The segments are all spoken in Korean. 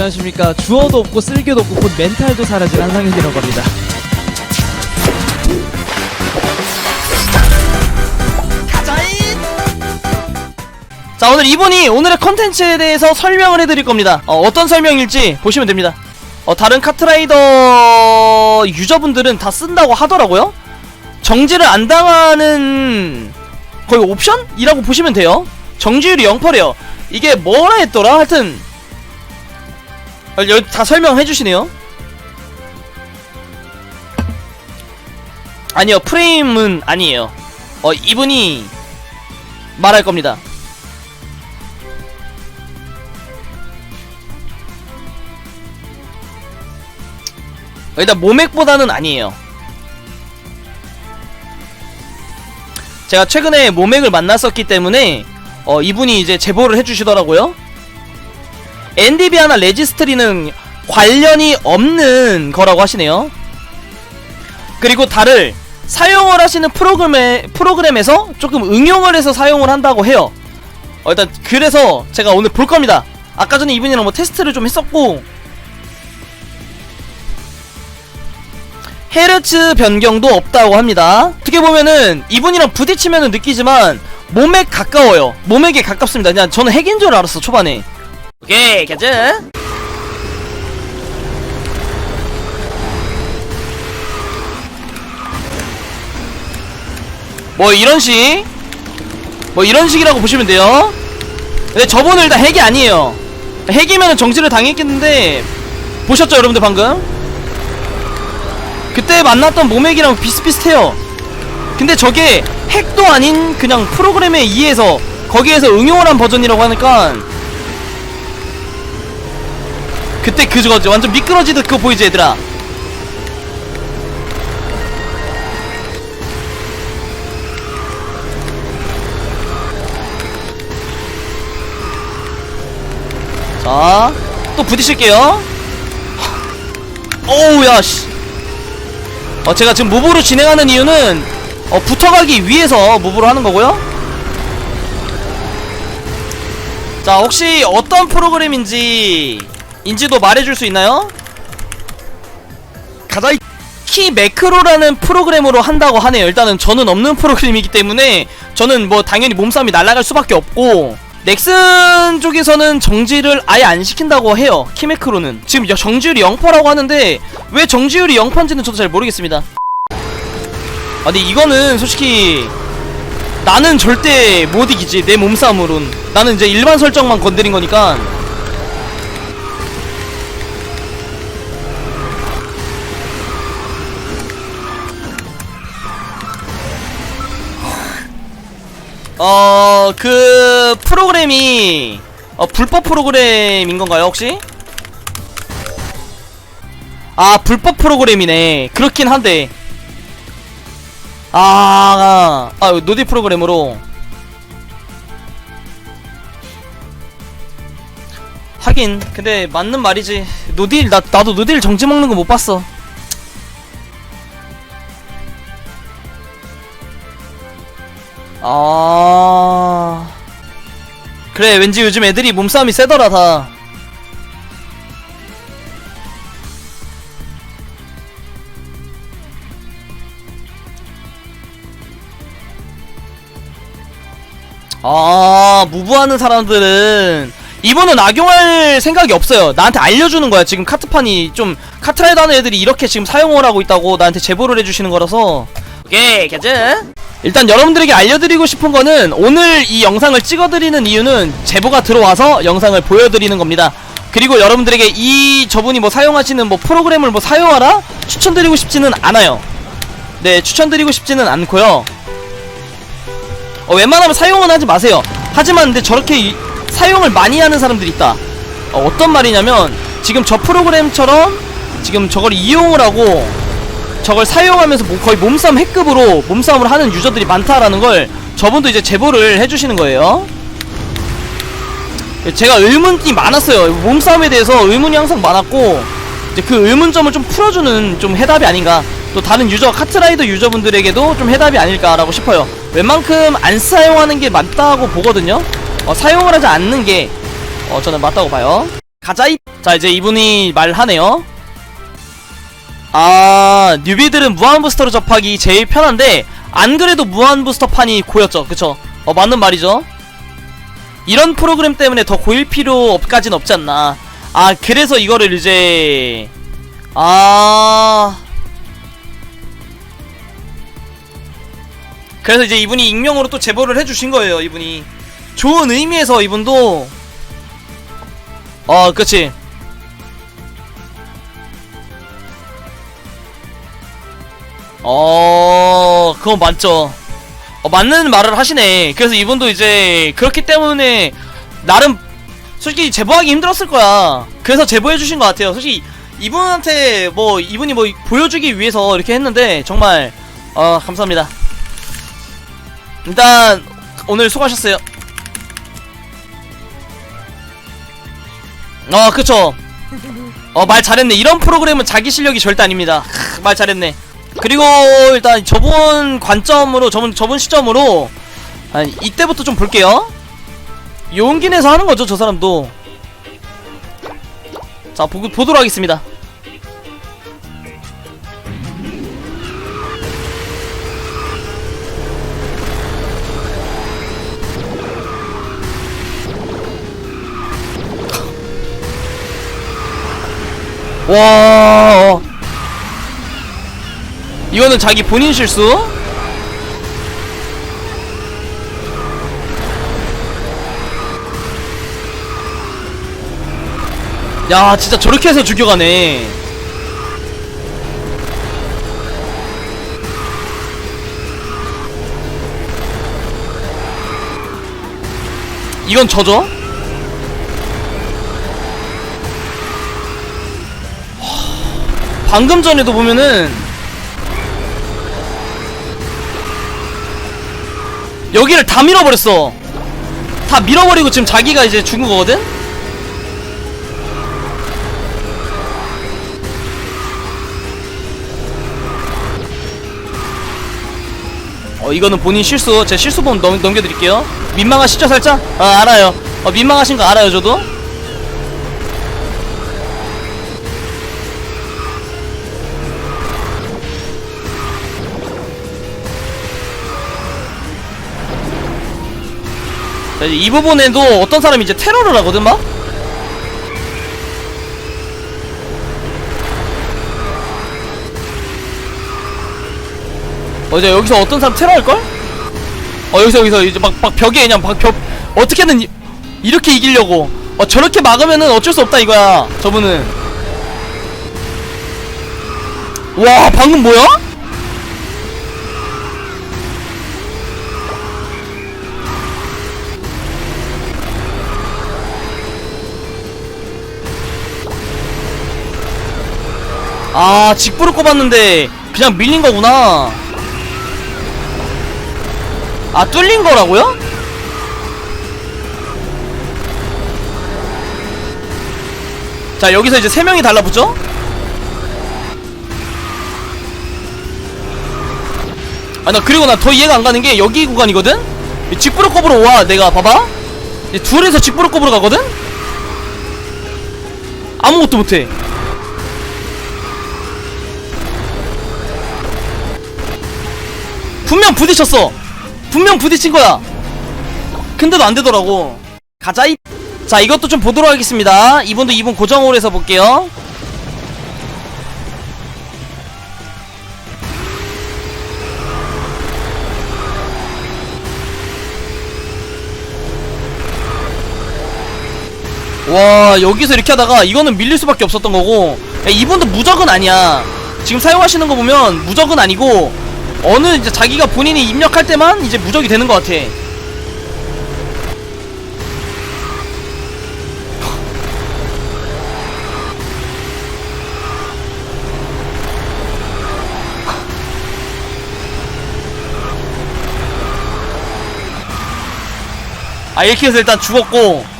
안녕하십니까. 주어도 없고 쓸개도 없고 곧 멘탈도 사라진 한상혁이라고 합니다. 자 오늘 이분이 오늘의 컨텐츠에 대해서 설명을 해드릴 겁니다. 어, 떤 설명일지 보시면 됩니다. 어, 다른 카트라이더 유저분들은 다 쓴다고 하더라고요. 정지를 안 당하는 거의 옵션이라고 보시면 돼요. 정지율이 0%래요. 이게 뭐라 했더라? 하여튼 어, 여기 다 설명해 주시네요 아니요 프레임은 아니에요 어 이분이 말할 겁니다 일단 모맥보다는 아니에요. 제가 최근에 모맥을 만났었기 때문에 어, 이분이 이제 제보를 해주시더라고요. 엔디비아나 레지스트리는 관련이 없는 거라고 하시네요. 그리고 달을 사용을 하시는 프로그램에, 프로그램에서 조금 응용을 해서 사용을 한다고 해요. 어, 일단 그래서 제가 오늘 볼 겁니다. 아까 전에 이분이랑 뭐 테스트를 좀 했었고 헤르츠 변경도 없다고 합니다. 어떻게 보면은 이분이랑 부딪히면은 느끼지만 몸에 가까워요. 몸에게 가깝습니다. 그냥 저는 핵인 줄 알았어 초반에. 오케이 가자. 뭐 이런 식, 뭐 이런 식이라고 보시면 돼요. 근데 저분은 일단 핵이 아니에요. 핵이면은 정지를 당했겠는데 보셨죠 여러분들 방금? 그때 만났던 모맥이랑 비슷비슷해요 근데 저게 핵도 아닌 그냥 프로그램에 의해서 거기에서 응용을 한 버전이라고 하니까 그때 그거지 완전 미끄러지듯 그거 보이지 얘들아 자, 또 부딪힐게요. 어우, 야, 씨. 어, 제가 지금 무브로 진행하는 이유는 어, 붙어가기 위해서 무브로 하는 거고요. 자, 혹시 어떤 프로그램인지 인지도 말해줄 수 있나요? 가자 키 매크로라는 프로그램으로 한다고 하네요. 일단은 저는 없는 프로그램이기 때문에 저는 뭐 당연히 몸싸움이 날아갈 수밖에 없고 넥슨 쪽에서는 정지를 아예 안 시킨다고 해요. 키매크로는 지금 여- 정지율이 0%라고 하는데 왜 정지율이 0%인지는 저도 잘 모르겠습니다. 아 근데 이거는 솔직히 나는 절대 못 이기지 내 몸싸움으론 나는 이제 일반 설정만 건드린 거니까 어, 그 프로그램이 어, 불법 프로그램인 건가요, 혹시? 아, 불법 프로그램이네. 그렇긴 한데. 아, 아, 노디 프로그램으로. 하긴, 근데 맞는 말이지. 노딜, 나, 나도 노딜 정지 먹는 거 못 봤어. 아 그래 왠지 요즘 애들이 몸싸움이 세더라 다 아, 무부하는 사람들은 이분은 악용할 생각이 없어요. 나한테 알려주는 거야. 지금 카트판이 좀 카트라이더 하는 애들이 이렇게 지금 사용을 하고 있다고 나한테 제보를 해주시는 거라서 오케이, 가자. 일단 여러분들에게 알려드리고 싶은 거는 오늘 이 영상을 찍어드리는 이유는 제보가 들어와서 영상을 보여드리는 겁니다. 그리고 여러분들에게 이 저분이 뭐 사용하시는 뭐 프로그램을 뭐 사용하라 추천드리고 싶지는 않아요. 네, 추천드리고 싶지는 않고요. 어, 웬만하면 사용은 하지 마세요. 하지만 근데 저렇게 이- 사용을 많이 하는 사람들이 있다. 어, 떤 말이냐면 지금 저 프로그램처럼 지금 저걸 이용을 하고 저걸 사용하면서 뭐 거의 몸싸움 핵급으로 몸싸움을 하는 유저들이 많다라는 걸 저분도 이제 제보를 해주시는 거예요. 제가 의문이 많았어요. 몸싸움에 대해서 의문이 항상 많았고 이제 그 의문점을 좀 풀어주는 좀 해답이 아닌가. 또 다른 유저 카트라이더 유저분들에게도 좀 해답이 아닐까라고 싶어요. 웬만큼 안 사용하는 게 맞다고 보거든요. 어, 사용을 하지 않는 게 어, 저는 맞다고 봐요. 가자이 자 이제 이분이 말하네요 아 뉴비들은 무한 부스터로 접하기 제일 편한데 안 그래도 무한 부스터판이 고였죠. 그쵸? 어 맞는 말이죠. 이런 프로그램 때문에 더 고일 필요까진 없지 않나. 아 그래서 이거를 이제 아. 그래서 이제 이분이 익명으로 또 제보를 해주신 거예요 이분이. 좋은 의미에서 이분도. 어 그치 어 그건 맞죠. 어, 맞는 말을 하시네. 그래서 이분도 이제 그렇기 때문에 나름 솔직히 제보하기 힘들었을 거야. 그래서 제보해 주신 것 같아요. 솔직히 이분한테 뭐 이분이 뭐 보여주기 위해서 이렇게 했는데 정말 어 감사합니다. 일단 오늘 수고하셨어요. 어 그쵸. 어말 잘했네. 이런 프로그램은 자기 실력이 절대 아닙니다. 크, 말 잘했네 그리고 일단 저번 관점으로 저번 저번 시점으로 아, 이때부터 좀 볼게요. 용기 내서 하는 거죠 저 사람도. 자 보, 보도록 하겠습니다. 와 이거는 자기 본인 실수 야 진짜 저렇게 해서 죽여가네 이건 저죠? 방금 전에도 보면은 여기를 다 밀어버렸어. 다 밀어버리고 지금 자기가 이제 죽은 거거든? 어 이거는 본인 실수. 제 실수본 넘, 넘겨드릴게요. 민망하시죠 살짝? 아 알아요. 어 민망하신 거 알아요 저도 자, 이 부분에도 어떤 사람이 이제 테러를 하거든 막? 어 이제 여기서 어떤 사람 테러 할걸? 어 여기서 여기서 이제 막, 막 벽에 그냥 막 벽 어떻게든 이, 이렇게 이기려고 어 저렇게 막으면은 어쩔 수 없다 이거야 저분은 와 방금 뭐야? 아 직부를 꼽았는데 그냥 밀린 거구나 아 뚫린 거라고요? 자 여기서 이제 세 명이 달라붙죠? 아 나 그리고 나 더 이해가 안 가는 게 여기 구간이거든? 직부르컵으로 와 내가 봐봐 이 둘에서 직부르컵으로 가거든? 아무것도 못해 분명 부딪혔어. 분명 부딪힌 거야. 근데도 안 되더라고. 가자 이. 자 이것도 좀 보도록 하겠습니다. 이분도 이분 고정홀에서 볼게요. 와 여기서 이렇게 하다가 이거는 밀릴 수밖에 없었던 거고. 야, 이분도 무적은 아니야. 지금 사용하시는 거 보면 무적은 아니고 어느 이제 자기가 본인이 입력할 때만 이제 무적이 되는 것 같아. 아 이렇게 해서 일단 죽었고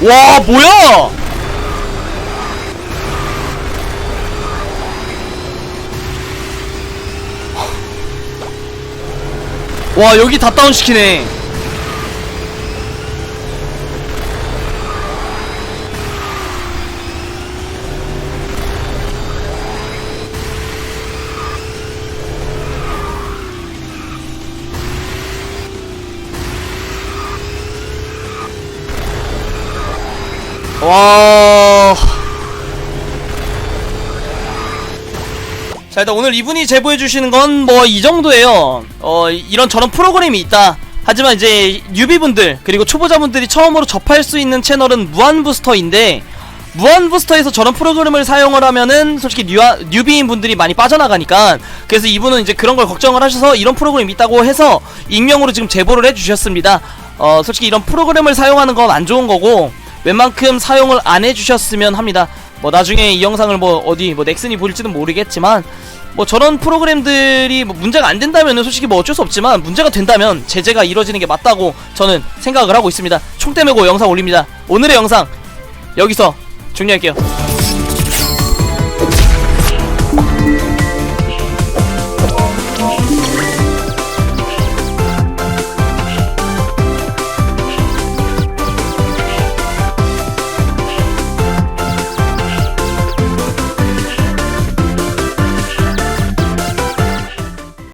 와 뭐야? 와 여기 다 다운시키네. 자 일단 오늘 이분이 제보해 주시는 건 뭐 이 정도예요. 어 이런 저런 프로그램이 있다. 하지만 이제 뉴비분들 그리고 초보자분들이 처음으로 접할 수 있는 채널은 무한부스터인데 무한부스터에서 저런 프로그램을 사용을 하면은 솔직히 뉴, 뉴비인 분들이 많이 빠져나가니까 그래서 이분은 이제 그런 걸 걱정을 하셔서 이런 프로그램이 있다고 해서 익명으로 지금 제보를 해주셨습니다. 어 솔직히 이런 프로그램을 사용하는 건 안 좋은 거고 웬만큼 사용을 안 해주셨으면 합니다 뭐 나중에 이 영상을 뭐 어디 뭐 넥슨이 볼지는 모르겠지만 뭐 저런 프로그램들이 뭐 문제가 안 된다면은 솔직히 뭐 어쩔 수 없지만 문제가 된다면 제재가 이루어지는 게 맞다고 저는 생각을 하고 있습니다. 총대 메고 영상 올립니다. 오늘의 영상 여기서 종료할게요.